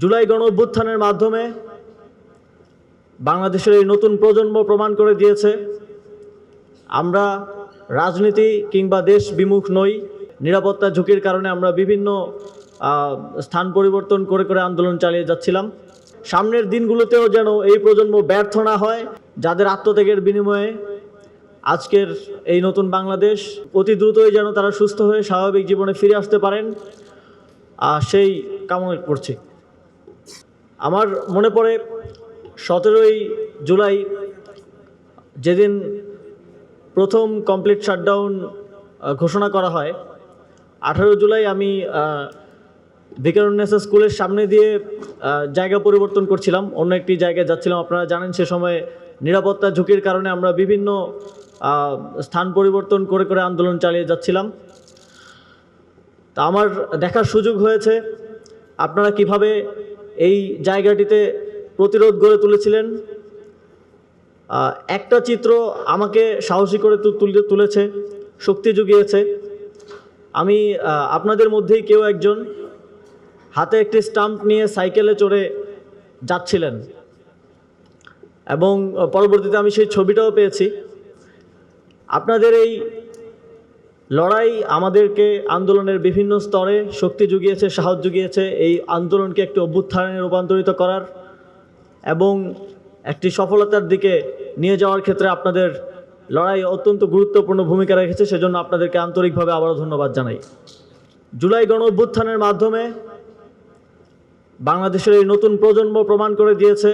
জুলাই গণ অভ্যুত্থানের মাধ্যমে বাংলাদেশের এই নতুন প্রজন্ম প্রমাণ করে দিয়েছে, আমরা রাজনীতি কিংবা দেশ বিমুখ নই, নিরাপত্তা ঝুঁকির কারণে আমরা বিভিন্ন স্থান পরিবর্তন করে করে আন্দোলন চালিয়ে যাচ্ছিলাম। সামনের দিনগুলোতেও যেন এই প্রজন্ম ব্যর্থ না হয়, যাদের আত্মত্যাগের বিনিময়ে আজকের এই নতুন বাংলাদেশ অতি দ্রুতই যেন তারা সুস্থ হয়ে স্বাভাবিক জীবনে ফিরে আসতে পারেন সেই কামনা করছি। আমার মনে পড়ে সতেরোই জুলাই যেদিন প্রথম কমপ্লিট শাটডাউন ঘোষণা করা হয়, আঠারো জুলাই আমি ভিকারুন্নেসা স্কুলের সামনে দিয়ে জায়গা পরিবর্তন করছিলাম, অন্য একটি জায়গায় যাচ্ছিলাম। আপনারা জানেন সে সময় নিরাপত্তা ঝুঁকির কারণে আমরা বিভিন্ন স্থান পরিবর্তন করে করে আন্দোলন চালিয়ে যাচ্ছিলাম। তা আমার দেখার সুযোগ হয়েছে। আপনারা কীভাবে এই জায়গাটিতে প্রতিরোধ গড়ে তুলেছিলেন। একটা চিত্র আমাকে সাহসী করে তুলে তুলেছে, শক্তি জুগিয়েছে। আমি আপনাদের মধ্যেই কেউ একজন হাতে একটি স্টাম্প নিয়ে সাইকেলে চড়ে যাচ্ছিলেন। এবং, পরবর্তীতে আমি সেই ছবিটাও পেয়েছি। আপনাদের এই লড়াই আমাদেরকে আন্দোলনের বিভিন্ন স্তরে শক্তি জুগিয়েছে, সাহস জুগিয়েছে। এই আন্দোলনকে একটি অভ্যুত্থানে রূপান্তরিত করার এবং একটি সফলতার দিকে নিয়ে যাওয়ার ক্ষেত্রে আপনাদের লড়াই অত্যন্ত গুরুত্বপূর্ণ ভূমিকা রেখেছে। সেজন্য আপনাদেরকে আন্তরিকভাবে আবারও ধন্যবাদ জানাই। জুলাই গণ অভ্যুত্থানের মাধ্যমে বাংলাদেশের এই নতুন প্রজন্ম প্রমাণ করে দিয়েছে,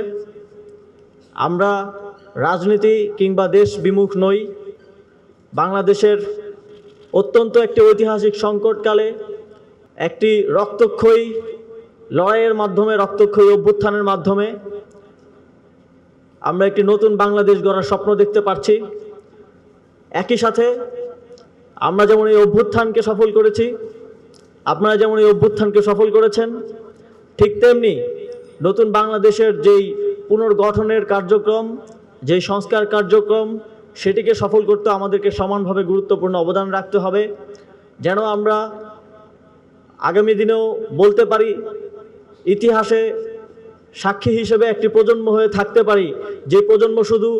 আমরা রাজনীতি কিংবা দেশ বিমুখ নই। বাংলাদেশের অত্যন্ত একটি ঐতিহাসিক সংকটকালে একটি রক্তক্ষয়ী লড়াইয়ের মাধ্যমে, রক্তক্ষয়ী অভ্যুত্থানের মাধ্যমে আমরা একটি নতুন বাংলাদেশ গড়ার স্বপ্ন দেখতে পাচ্ছি একই সাথে আমরা যেমন এই অভ্যুত্থানকে সফল করেছি, আপনারা যেমন এই অভ্যুত্থানকে সফল করেছেন, ঠিক তেমনি নতুন বাংলাদেশের যেই পুনর্গঠনের কার্যক্রম, যেই সংস্কার কার্যক্রম সেটিকে সফল করতে আমাদেরকে সমানভাবে গুরুত্বপূর্ণ অবদান রাখতে হবে। যেন আমরা আগামী দিনেও বলতে পারি, ইতিহাসে সাক্ষী হিসেবে একটি প্রজন্ম হয়ে থাকতে পারি, যে প্রজন্ম শুধু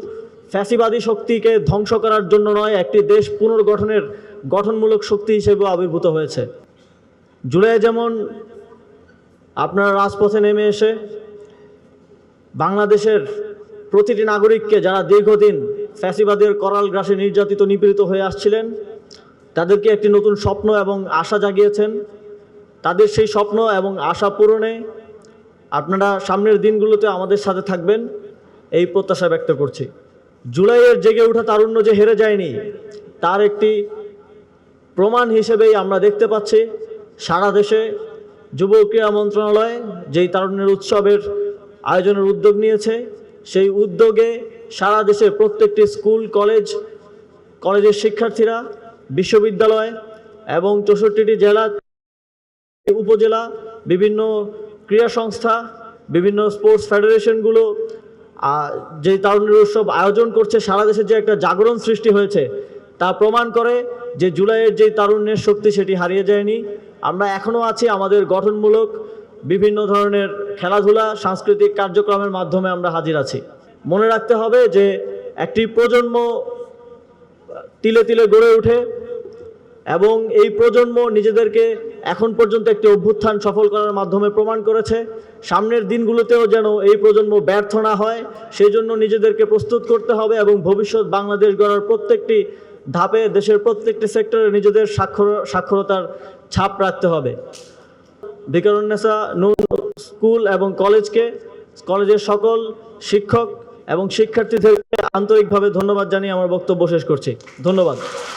ফ্যাসিবাদী শক্তিকে ধ্বংস করার জন্য নয়, একটি দেশ পুনর্গঠনের গঠনমূলক শক্তি হিসেবেও আবির্ভূত হয়েছে। জুলাই যেমন আপনারা রাজপথে নেমে এসে বাংলাদেশের প্রতিটি নাগরিককে, যারা দীর্ঘদিন ফ্যাসিবাদের করাল গ্রাসে নির্যাতিত নিপীড়িত হয়ে আসছিলেন। তাদেরকে একটি নতুন স্বপ্ন এবং আশা জাগিয়েছেন। তাদের সেই স্বপ্ন এবং আশা পূরণে আপনারা সামনের দিনগুলোতে আমাদের সাথে থাকবেন, এই প্রত্যাশা ব্যক্ত করছি। জুলাইয়ের জেগে ওঠা তারুণ্য যে হেরে যায়নি, তার একটি প্রমাণ হিসেবেই আমরা দেখতে পাচ্ছি। সারা দেশে যুব ক্রীড়া মন্ত্রণালয় যেই তারুণ্যের উৎসবের আয়োজনের উদ্যোগ নিয়েছে, সেই উদ্যোগে সারা দেশে প্রত্যেকটি স্কুল, কলেজ, কলেজের শিক্ষার্থীরা, বিশ্ববিদ্যালয় এবং চৌষট্টিটি জেলা, উপজেলা, বিভিন্ন ক্রীড়া সংস্থা, বিভিন্ন স্পোর্টস ফেডারেশনগুলো যে তারুণ্যের উৎসব আয়োজন করছে, সারা দেশে যে একটা জাগরণ সৃষ্টি হয়েছে, তা প্রমাণ করে যে জুলাইয়ের যে তারুণ্যের শক্তি সেটি হারিয়ে যায়নি। আমরা এখনও আছি আমাদের গঠনমূলক বিভিন্ন ধরনের খেলাধুলা, সাংস্কৃতিক কার্যক্রমের মাধ্যমে আমরা হাজির আছি। মনে রাখতে হবে যে একটি প্রজন্ম তিলে তিলে গড়ে ওঠে এবং এই প্রজন্ম নিজেদেরকে এখন পর্যন্ত একটি অভ্যুত্থান সফল করার মাধ্যমে প্রমাণ করেছে। সামনের দিনগুলোতেও যেন এই প্রজন্ম ব্যর্থ না হয় সেই জন্য নিজেদেরকে প্রস্তুত করতে হবে এবং ভবিষ্যৎ বাংলাদেশ গড়ার প্রত্যেকটি ধাপে দেশের প্রত্যেকটি সেক্টরে নিজেদের স্বাক্ষর সাক্ষরতার ছাপ রাখতে হবে। ভিকারুন্নেসা নূন স্কুল এবং কলেজকে, কলেজের সকল শিক্ষক এবং শিক্ষার্থীদেরকে আন্তরিকভাবে ধন্যবাদ জানিয়ে আমার বক্তব্য শেষ করছি। ধন্যবাদ।